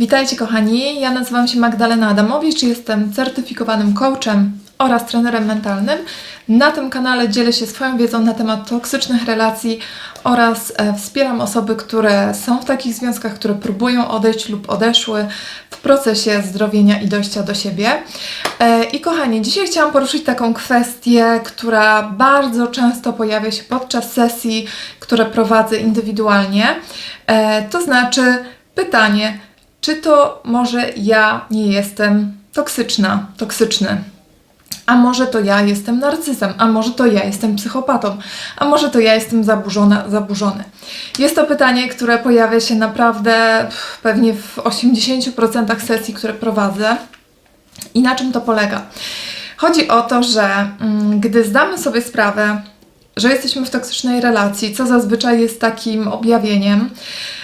Witajcie kochani, ja nazywam się Magdalena Adamowicz, jestem certyfikowanym coachem oraz trenerem mentalnym. Na tym kanale dzielę się swoją wiedzą na temat toksycznych relacji oraz e, wspieram osoby, które są w takich związkach, które próbują odejść lub odeszły w procesie zdrowienia i dojścia do siebie. E, I kochani, dzisiaj chciałam poruszyć taką kwestię, która bardzo często pojawia się podczas sesji, które prowadzę indywidualnie. E, To znaczy pytanie, czy to może ja nie jestem toksyczna, toksyczny? A może to ja jestem narcyzem, a może to ja jestem psychopatą, a może to ja jestem zaburzona, zaburzony. Jest to pytanie, które pojawia się naprawdę pewnie w 80% sesji, które prowadzę. I na czym to polega? Chodzi o to, że mm, gdy zdamy sobie sprawę, że jesteśmy w toksycznej relacji, co zazwyczaj jest takim objawieniem,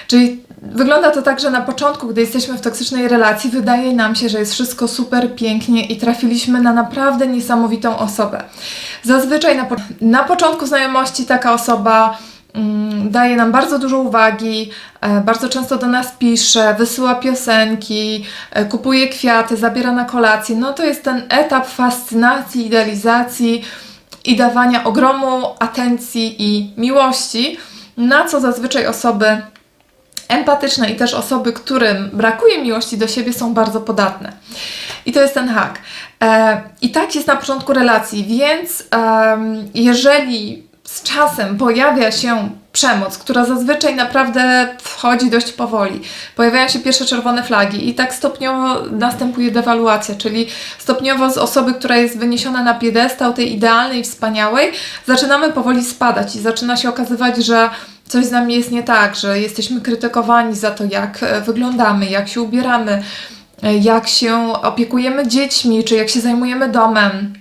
czyli Wygląda to tak, że na początku, gdy jesteśmy w toksycznej relacji, wydaje nam się, że jest wszystko super pięknie i trafiliśmy na naprawdę niesamowitą osobę. Zazwyczaj na, po- na początku znajomości taka osoba mm, daje nam bardzo dużo uwagi, e, bardzo często do nas pisze, wysyła piosenki, e, kupuje kwiaty, zabiera na kolację. No to jest ten etap fascynacji, idealizacji i dawania ogromu atencji i miłości, na co zazwyczaj osoby empatyczne i też osoby, którym brakuje miłości do siebie, są bardzo podatne. I to jest ten hak. E, I tak jest na początku relacji, więc em, jeżeli z czasem pojawia się przemoc, która zazwyczaj naprawdę wchodzi dość powoli, pojawiają się pierwsze czerwone flagi i tak stopniowo następuje dewaluacja, czyli stopniowo z osoby, która jest wyniesiona na piedestał tej idealnej, wspaniałej, zaczynamy powoli spadać i zaczyna się okazywać, że coś z nami jest nie tak, że jesteśmy krytykowani za to, jak e, wyglądamy, jak się ubieramy, e, jak się opiekujemy dziećmi, czy jak się zajmujemy domem.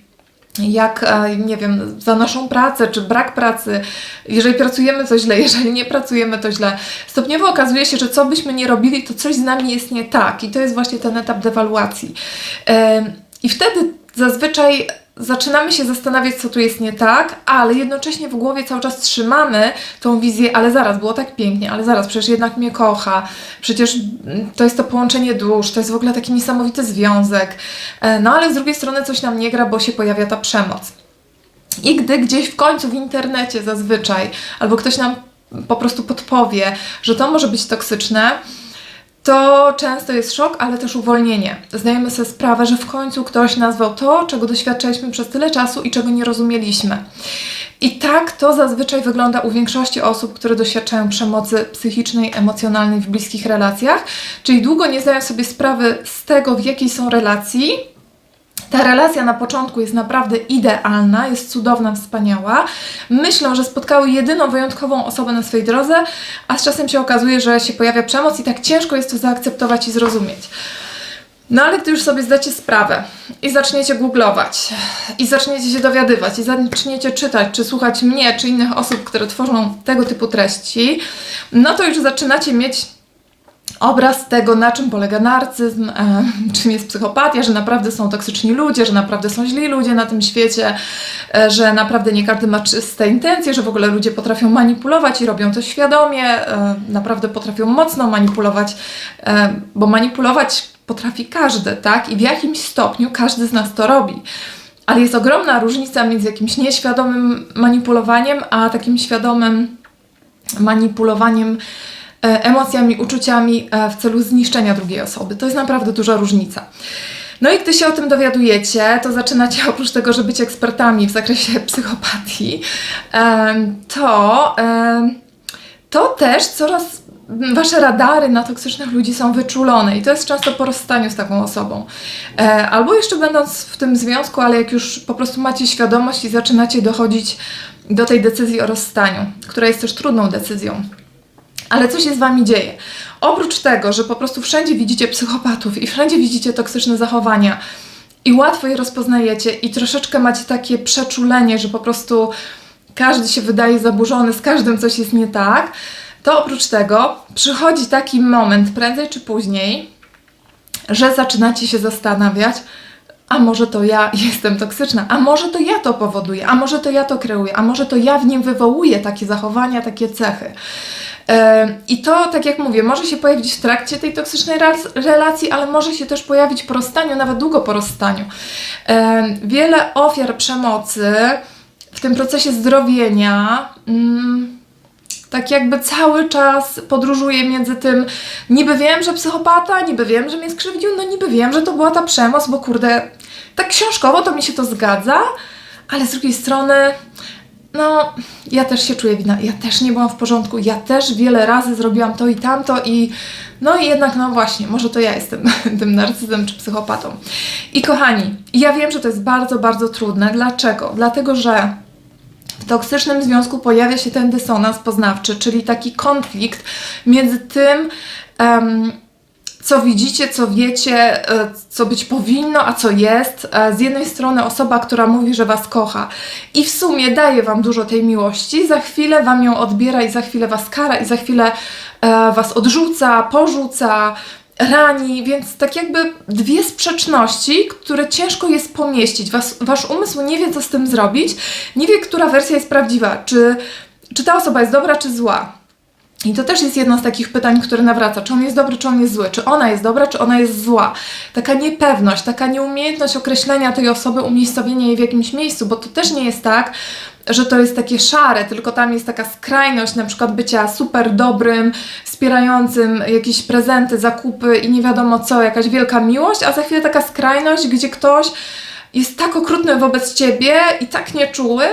Jak, e, nie wiem, za naszą pracę, czy brak pracy, jeżeli pracujemy, to źle, jeżeli nie pracujemy, to źle. Stopniowo okazuje się, że co byśmy nie robili, to coś z nami jest nie tak, i to jest właśnie ten etap dewaluacji. I wtedy zazwyczaj zaczynamy się zastanawiać, co tu jest nie tak, ale jednocześnie w głowie cały czas trzymamy tą wizję, ale zaraz, było tak pięknie, ale zaraz, przecież jednak mnie kocha, przecież mm, to jest to połączenie dusz, to jest w ogóle taki niesamowity związek. E, No ale z drugiej strony coś nam nie gra, bo się pojawia ta przemoc. I gdy gdzieś w końcu w internecie zazwyczaj, albo ktoś nam po prostu podpowie, że to może być toksyczne, to często jest szok, ale też uwolnienie. Zdajemy sobie sprawę, że w końcu ktoś nazwał to, czego doświadczaliśmy przez tyle czasu i czego nie rozumieliśmy. I tak to zazwyczaj wygląda u większości osób, które doświadczają przemocy psychicznej, emocjonalnej w bliskich relacjach, czyli długo nie zdają sobie sprawy z tego, w jakiej są relacji, ta relacja na początku jest naprawdę idealna, jest cudowna, wspaniała. Myślą, że spotkały jedyną wyjątkową osobę na swojej drodze, a z czasem się okazuje, że się pojawia przemoc i tak ciężko jest to zaakceptować i zrozumieć. No ale gdy już sobie zdacie sprawę i zaczniecie googlować, i zaczniecie się dowiadywać, i zaczniecie czytać, czy słuchać mnie, czy innych osób, które tworzą tego typu treści, no to już zaczynacie mieć obraz tego, na czym polega narcyzm, e, czym jest psychopatia, że naprawdę są toksyczni ludzie, że naprawdę są źli ludzie na tym świecie, e, że naprawdę nie każdy ma czyste intencje, że w ogóle ludzie potrafią manipulować i robią to świadomie, e, naprawdę potrafią mocno manipulować, bo manipulować potrafi każdy, tak? I w jakimś stopniu każdy z nas to robi. Ale jest ogromna różnica między jakimś nieświadomym manipulowaniem, a takim świadomym manipulowaniem emocjami, uczuciami e, w celu zniszczenia drugiej osoby. To jest naprawdę duża różnica. No i gdy się o tym dowiadujecie, to zaczynacie oprócz tego, że być ekspertami w zakresie psychopatii, to, to też coraz wasze radary na toksycznych ludzi są wyczulone i to jest często po rozstaniu z taką osobą. E, albo jeszcze będąc w tym związku, ale jak już po prostu macie świadomość i zaczynacie dochodzić do tej decyzji o rozstaniu, która jest też trudną decyzją. Ale co się z wami dzieje? Oprócz tego, że po prostu wszędzie widzicie psychopatów i wszędzie widzicie toksyczne zachowania i łatwo je rozpoznajecie i troszeczkę macie takie przeczulenie, że po prostu każdy się wydaje zaburzony, z każdym coś jest nie tak, to oprócz tego przychodzi taki moment, prędzej czy później, że zaczynacie się zastanawiać, a może to ja jestem toksyczna, a może to ja to powoduję, a może to ja to kreuję, a może to ja w nim wywołuję takie zachowania, takie cechy. I to, tak jak mówię, może się pojawić w trakcie tej toksycznej relacji, ale może się też pojawić po rozstaniu, nawet długo po rozstaniu. Wiele ofiar przemocy w tym procesie zdrowienia. Mm, tak jakby cały czas podróżuję między tym, niby wiem, że psychopata, niby wiem, że mnie skrzywdził, no niby wiem, że to była ta przemoc, bo kurde, tak książkowo to mi się to zgadza, ale z drugiej strony, no, ja też się czuję wina, ja też nie byłam w porządku, ja też wiele razy zrobiłam to i tamto i no i jednak, no właśnie, może to ja jestem tym narcyzem czy psychopatą. I kochani, ja wiem, że to jest bardzo, bardzo trudne. Dlaczego? Dlatego, że w toksycznym związku pojawia się ten dysonans poznawczy, czyli taki konflikt między tym, em, co widzicie, co wiecie, e, co być powinno, a co jest. E, Z jednej strony osoba, która mówi, że Was kocha i w sumie daje Wam dużo tej miłości, za chwilę Wam ją odbiera i za chwilę Was kara i za chwilę e, Was odrzuca, porzuca, rani, więc tak jakby dwie sprzeczności, które ciężko jest pomieścić. Was, wasz umysł nie wie, co z tym zrobić, nie wie, która wersja jest prawdziwa, czy, czy ta osoba jest dobra, czy zła. I to też jest jedno z takich pytań, które nawraca. Czy on jest dobry, czy on jest zły? Czy ona jest dobra, czy ona jest zła? Taka niepewność, taka nieumiejętność określenia tej osoby, umiejscowienia jej w jakimś miejscu, bo to też nie jest tak, że to jest takie szare, tylko tam jest taka skrajność na przykład bycia super dobrym, wspierającym jakieś prezenty, zakupy i nie wiadomo co, jakaś wielka miłość, a za chwilę taka skrajność, gdzie ktoś jest tak okrutny wobec ciebie i tak nieczuły,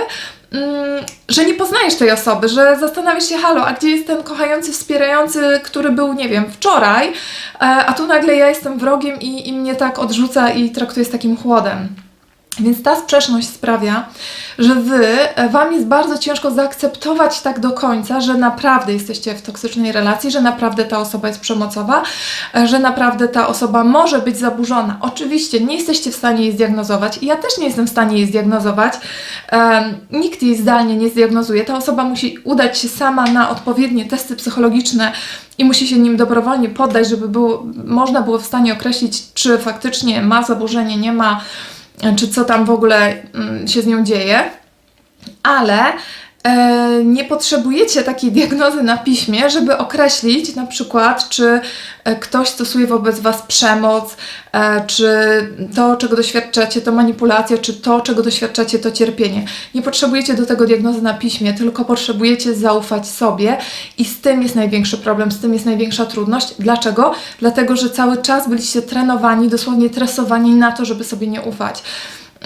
mm, że nie poznajesz tej osoby, że zastanawiasz się, halo, a gdzie jest ten kochający, wspierający, który był, nie wiem, wczoraj, e, a tu nagle ja jestem wrogiem i, i mnie tak odrzuca i traktuje z takim chłodem. Więc ta sprzeczność sprawia, że wy, e, wam jest bardzo ciężko zaakceptować tak do końca, że naprawdę jesteście w toksycznej relacji, że naprawdę ta osoba jest przemocowa, e, że naprawdę ta osoba może być zaburzona. Oczywiście nie jesteście w stanie jej zdiagnozować i ja też nie jestem w stanie jej zdiagnozować. Nikt jej zdalnie nie zdiagnozuje. Ta osoba musi udać się sama na odpowiednie testy psychologiczne i musi się nim dobrowolnie poddać, żeby było, można było w stanie określić, czy faktycznie ma zaburzenie, nie ma czy co tam w ogóle mm, się z nią dzieje, ale nie potrzebujecie takiej diagnozy na piśmie, żeby określić na przykład, czy e, ktoś stosuje wobec Was przemoc, e, czy to, czego doświadczacie, to manipulacja, czy to, czego doświadczacie, to cierpienie. Nie potrzebujecie do tego diagnozy na piśmie, tylko potrzebujecie zaufać sobie i z tym jest największy problem, z tym jest największa trudność. Dlaczego? Dlatego, że cały czas byliście trenowani, dosłownie tresowani na to, żeby sobie nie ufać.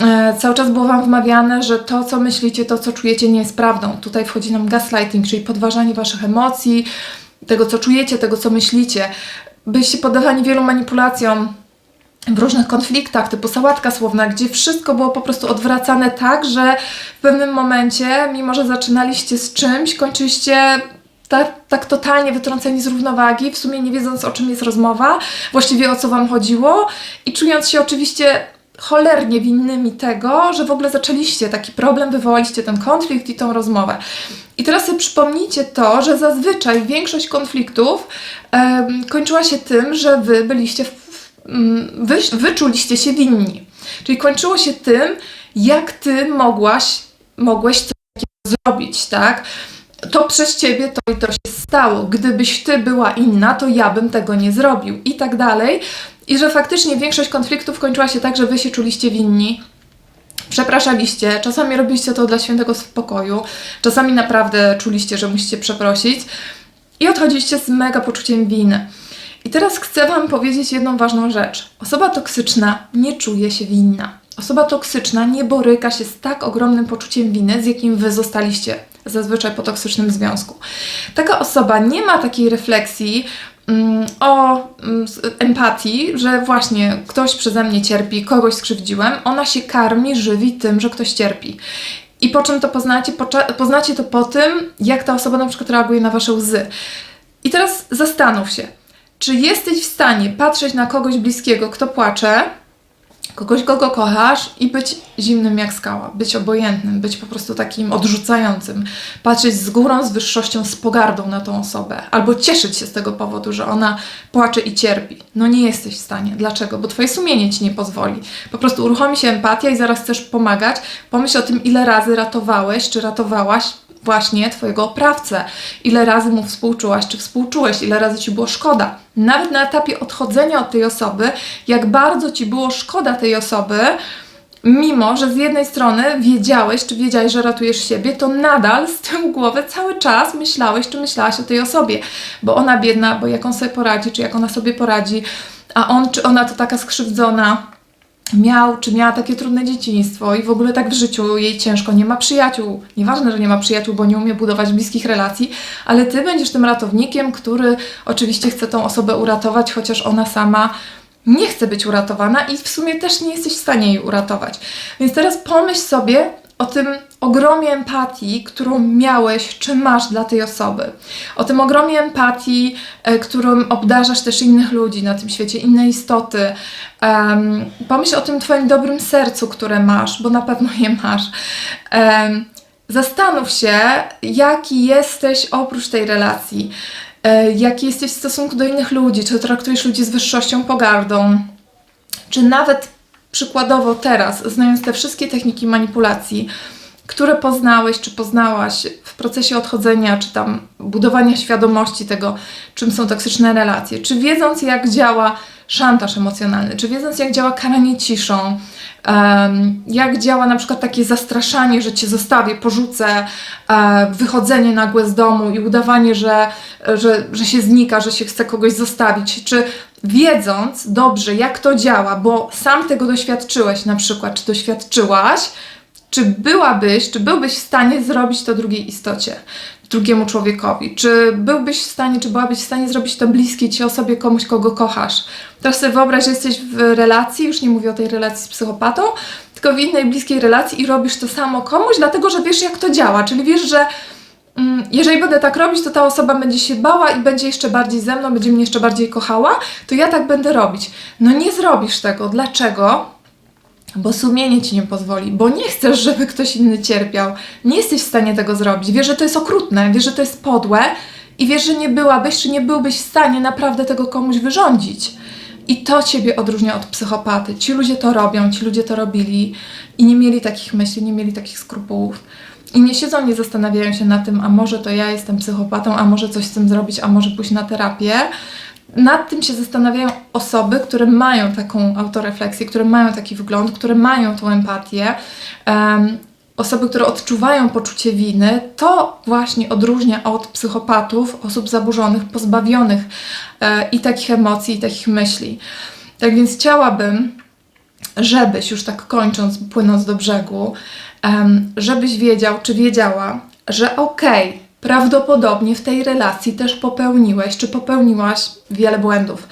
E, Cały czas było Wam wmawiane, że to, co myślicie, to, co czujecie, nie jest prawdą. Tutaj wchodzi nam gaslighting, czyli podważanie Waszych emocji, tego, co czujecie, tego, co myślicie. Byliście poddawani wielu manipulacjom w różnych konfliktach, typu sałatka słowna, gdzie wszystko było po prostu odwracane tak, że w pewnym momencie, mimo że zaczynaliście z czymś, kończyliście tak, tak totalnie wytrąceni z równowagi, w sumie nie wiedząc o czym jest rozmowa, właściwie o co Wam chodziło i czując się oczywiście cholernie winnymi tego, że w ogóle zaczęliście taki problem, wywołaliście ten konflikt i tą rozmowę. I teraz sobie przypomnijcie to, że zazwyczaj większość konfliktów kończyła się tym, że Wy byliście, w, mm, wy, wyczuliście się winni. Czyli kończyło się tym, jak Ty mogłaś, mogłeś coś zrobić, tak? to przez ciebie to i to się stało. Gdybyś ty była inna, to ja bym tego nie zrobił i tak dalej. I że faktycznie większość konfliktów kończyła się tak, że wy się czuliście winni. Przepraszaliście, czasami robiliście to dla świętego spokoju, czasami naprawdę czuliście, że musicie przeprosić i odchodziliście z mega poczuciem winy. I teraz chcę Wam powiedzieć jedną ważną rzecz. Osoba toksyczna nie czuje się winna. Osoba toksyczna nie boryka się z tak ogromnym poczuciem winy, z jakim Wy zostaliście zazwyczaj po toksycznym związku. Taka osoba nie ma takiej refleksji o mm, empatii, że właśnie ktoś przeze mnie cierpi, kogoś skrzywdziłem. Ona się karmi, żywi tym, że ktoś cierpi. I po czym to poznacie? Poznacie to po tym, jak ta osoba na przykład reaguje na Wasze łzy. I teraz zastanów się, czy jesteś w stanie patrzeć na kogoś bliskiego, kto płacze, kogoś, kogo kochasz i być zimnym jak skała, być obojętnym, być po prostu takim odrzucającym, patrzeć z górą, z wyższością, z pogardą na tą osobę, albo cieszyć się z tego powodu, że ona płacze i cierpi. No nie jesteś w stanie. Dlaczego? Bo twoje sumienie ci nie pozwoli. Po prostu uruchomi się empatia i zaraz chcesz pomagać. Pomyśl o tym, ile razy ratowałeś, czy ratowałaś właśnie twojego oprawcę. Ile razy mu współczułaś, czy współczułeś, ile razy ci było szkoda. Nawet na etapie odchodzenia od tej osoby, jak bardzo ci było szkoda tej osoby, mimo że z jednej strony wiedziałeś, czy wiedziałeś, że ratujesz siebie, to nadal z tyłu głowy cały czas myślałeś, czy myślałaś o tej osobie, bo ona biedna, bo jak on sobie poradzi, czy jak ona sobie poradzi, a on, czy ona to taka skrzywdzona, miał, czy miała takie trudne dzieciństwo i w ogóle tak w życiu jej ciężko, nie ma przyjaciół. Nieważne, że nie ma przyjaciół, bo nie umie budować bliskich relacji, ale ty będziesz tym ratownikiem, który oczywiście chce tą osobę uratować, chociaż ona sama nie chce być uratowana i w sumie też nie jesteś w stanie jej uratować. Więc teraz pomyśl sobie o tym ogromie empatii, którą miałeś, czy masz dla tej osoby. O tym ogromie empatii, e, którą obdarzasz też innych ludzi na tym świecie, inne istoty. Em, pomyśl o tym Twoim dobrym sercu, które masz, bo na pewno je masz. Em, zastanów się, jaki jesteś oprócz tej relacji. E, jaki jesteś w stosunku do innych ludzi, czy traktujesz ludzi z wyższością, pogardą, czy nawet przykładowo teraz, znając te wszystkie techniki manipulacji, które poznałeś, czy poznałaś w procesie odchodzenia, czy tam budowania świadomości tego, czym są toksyczne relacje, czy wiedząc, jak działa szantaż emocjonalny, czy wiedząc, jak działa karanie ciszą, jak działa na przykład takie zastraszanie, że cię zostawię, porzucę, e, wychodzenie nagłe z domu i udawanie, że, że, że się znika, że się chce kogoś zostawić, czy wiedząc dobrze, jak to działa, bo sam tego doświadczyłeś na przykład, czy doświadczyłaś, czy byłabyś, czy byłbyś w stanie zrobić to drugiej istocie, drugiemu człowiekowi? Czy byłbyś w stanie, czy byłabyś w stanie zrobić to bliskiej ci osobie, komuś, kogo kochasz? Teraz sobie wyobraź, że jesteś w relacji, już nie mówię o tej relacji z psychopatą, tylko w innej bliskiej relacji i robisz to samo komuś, dlatego że wiesz, jak to działa, czyli wiesz, że mm, jeżeli będę tak robić, to ta osoba będzie się bała i będzie jeszcze bardziej ze mną, będzie mnie jeszcze bardziej kochała, to ja tak będę robić. No nie zrobisz tego. Dlaczego? Bo sumienie ci nie pozwoli, bo nie chcesz, żeby ktoś inny cierpiał. Nie jesteś w stanie tego zrobić. Wiesz, że to jest okrutne, wiesz, że to jest podłe i wiesz, że nie byłabyś, czy nie byłbyś w stanie naprawdę tego komuś wyrządzić. I to ciebie odróżnia od psychopaty. Ci ludzie to robią, ci ludzie to robili i nie mieli takich myśli, nie mieli takich skrupułów. I nie siedzą, nie zastanawiają się na tym, a może to ja jestem psychopatą, a może coś z tym zrobić, a może pójść na terapię. Nad tym się zastanawiają osoby, które mają taką autorefleksję, które mają taki wygląd, które mają tą empatię. Em, osoby, które odczuwają poczucie winy, to właśnie odróżnia od psychopatów, osób zaburzonych, pozbawionych e, i takich emocji, i takich myśli. Tak więc chciałabym, żebyś już tak kończąc, płynąc do brzegu, em, żebyś wiedział, czy wiedziała, że okej, prawdopodobnie w tej relacji też popełniłeś, czy popełniłaś wiele błędów.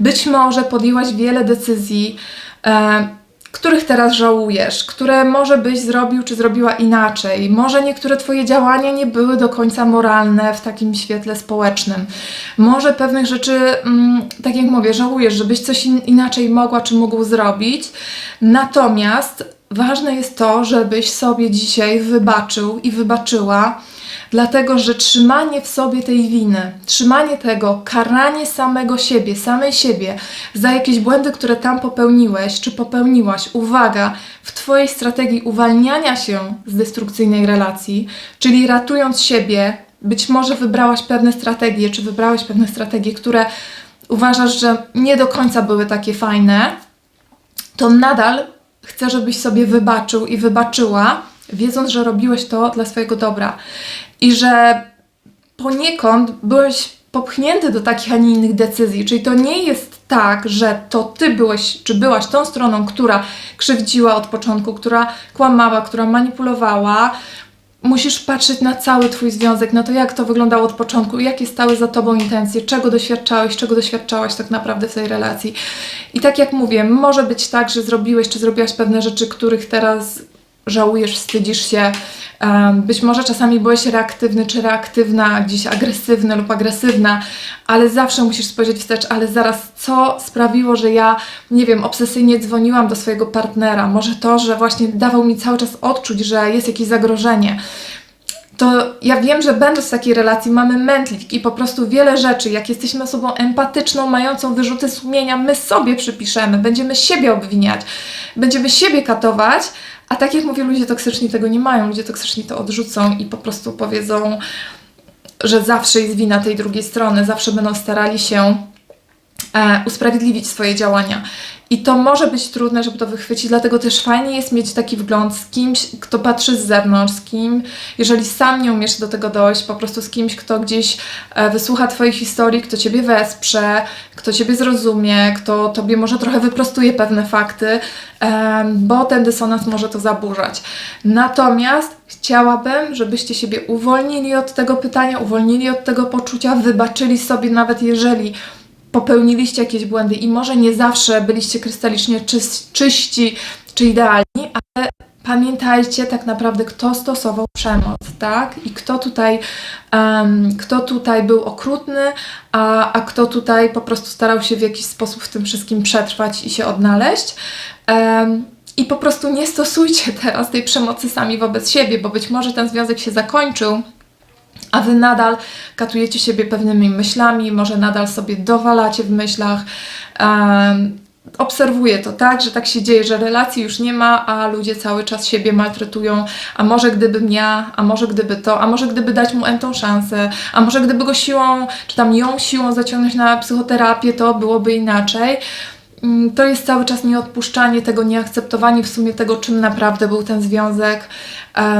Być może podjęłaś wiele decyzji, e, których teraz żałujesz, które może byś zrobił, czy zrobiła inaczej. Może niektóre Twoje działania nie były do końca moralne w takim świetle społecznym. Może pewnych rzeczy, mm, tak jak mówię, żałujesz, żebyś coś in- inaczej mogła, czy mógł zrobić. Natomiast ważne jest to, żebyś sobie dzisiaj wybaczył i wybaczyła Dlatego, że trzymanie w sobie tej winy, trzymanie tego, karanie samego siebie, samej siebie za jakieś błędy, które tam popełniłeś czy popełniłaś, uwaga, w Twojej strategii uwalniania się z destrukcyjnej relacji, czyli ratując siebie, być może wybrałaś pewne strategie, czy wybrałeś pewne strategie, które uważasz, że nie do końca były takie fajne, to nadal chcę, żebyś sobie wybaczył i wybaczyła, wiedząc, że robiłeś to dla swojego dobra i że poniekąd byłeś popchnięty do takich, a nie innych decyzji. Czyli to nie jest tak, że to ty byłeś, czy byłaś tą stroną, która krzywdziła od początku, która kłamała, która manipulowała. Musisz patrzeć na cały Twój związek, na to, jak to wyglądało od początku, jakie stały za Tobą intencje, czego doświadczałeś, czego doświadczałaś tak naprawdę w tej relacji. I tak jak mówię, może być tak, że zrobiłeś czy zrobiłaś pewne rzeczy, których teraz żałujesz, wstydzisz się. Być może czasami byłeś reaktywny czy reaktywna, gdzieś agresywny lub agresywna, ale zawsze musisz spojrzeć wstecz, ale zaraz co sprawiło, że ja, nie wiem, obsesyjnie dzwoniłam do swojego partnera? Może to, że właśnie dawał mi cały czas odczuć, że jest jakieś zagrożenie to ja wiem, że będąc w takiej relacji mamy mętlik i po prostu wiele rzeczy, jak jesteśmy osobą empatyczną, mającą wyrzuty sumienia, my sobie przypiszemy, będziemy siebie obwiniać, będziemy siebie katować, A tak jak mówię, ludzie toksyczni tego nie mają. Ludzie toksyczni to odrzucą i po prostu powiedzą, że zawsze jest wina tej drugiej strony, zawsze będą starali się e, usprawiedliwić swoje działania. I to może być trudne, żeby to wychwycić, dlatego też fajnie jest mieć taki wgląd z kimś, kto patrzy z zewnątrz, z kim, jeżeli sam nie umiesz do tego dojść, po prostu z kimś, kto gdzieś e, wysłucha Twojej historii, kto Ciebie wesprze, kto Ciebie zrozumie, kto Tobie może trochę wyprostuje pewne fakty, bo ten dysonans może to zaburzać. Natomiast chciałabym, żebyście siebie uwolnili od tego pytania, uwolnili od tego poczucia, wybaczyli sobie, nawet jeżeli popełniliście jakieś błędy i może nie zawsze byliście krystalicznie czys- czyści czy idealni, ale pamiętajcie tak naprawdę, kto stosował przemoc, tak? I kto tutaj, em, kto tutaj był okrutny, a, a kto tutaj po prostu starał się w jakiś sposób w tym wszystkim przetrwać i się odnaleźć. Em, I po prostu nie stosujcie teraz tej przemocy sami wobec siebie, bo być może ten związek się zakończył, a wy nadal katujecie siebie pewnymi myślami, może nadal sobie dowalacie w myślach. Um, obserwuję to tak, że tak się dzieje, że relacji już nie ma, a ludzie cały czas siebie maltretują. A może gdybym ja, a może gdyby to, a może gdyby dać mu tą szansę, a może gdyby go siłą, czy tam ją siłą zaciągnąć na psychoterapię, to byłoby inaczej. Mm, To jest cały czas nieodpuszczanie tego, nieakceptowanie w sumie tego, czym naprawdę był ten związek.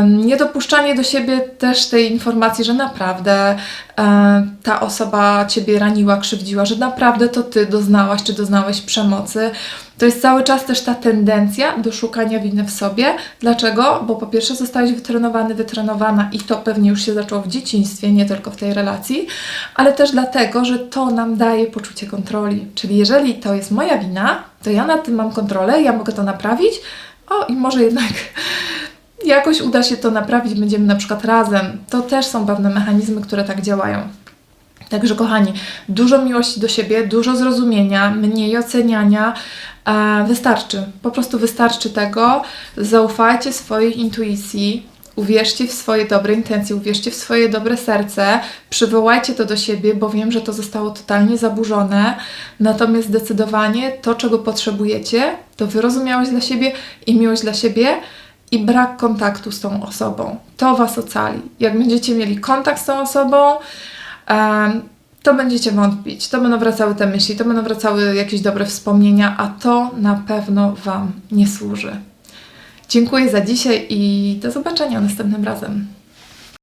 Niedopuszczanie do siebie też tej informacji, że naprawdę e, ta osoba ciebie raniła, krzywdziła, że naprawdę to ty doznałaś czy doznałeś przemocy. To jest cały czas też ta tendencja do szukania winy w sobie. Dlaczego? Bo po pierwsze zostałeś wytrenowany, wytrenowana i to pewnie już się zaczęło w dzieciństwie, nie tylko w tej relacji, ale też dlatego, że to nam daje poczucie kontroli. Czyli jeżeli to jest moja wina, to ja nad tym mam kontrolę, ja mogę to naprawić, o i może jednak jakoś uda się to naprawić, będziemy na przykład razem. To też są pewne mechanizmy, które tak działają. Także kochani, dużo miłości do siebie, dużo zrozumienia, mniej oceniania. E, wystarczy, po prostu wystarczy tego. Zaufajcie swojej intuicji, uwierzcie w swoje dobre intencje, uwierzcie w swoje dobre serce, przywołajcie to do siebie, bo wiem, że to zostało totalnie zaburzone. Natomiast zdecydowanie to, czego potrzebujecie, to wyrozumiałość dla siebie i miłość dla siebie i brak kontaktu z tą osobą. To Was ocali. Jak będziecie mieli kontakt z tą osobą, to będziecie wątpić, to będą wracały te myśli, to będą wracały jakieś dobre wspomnienia, a to na pewno Wam nie służy. Dziękuję za dzisiaj i do zobaczenia następnym razem.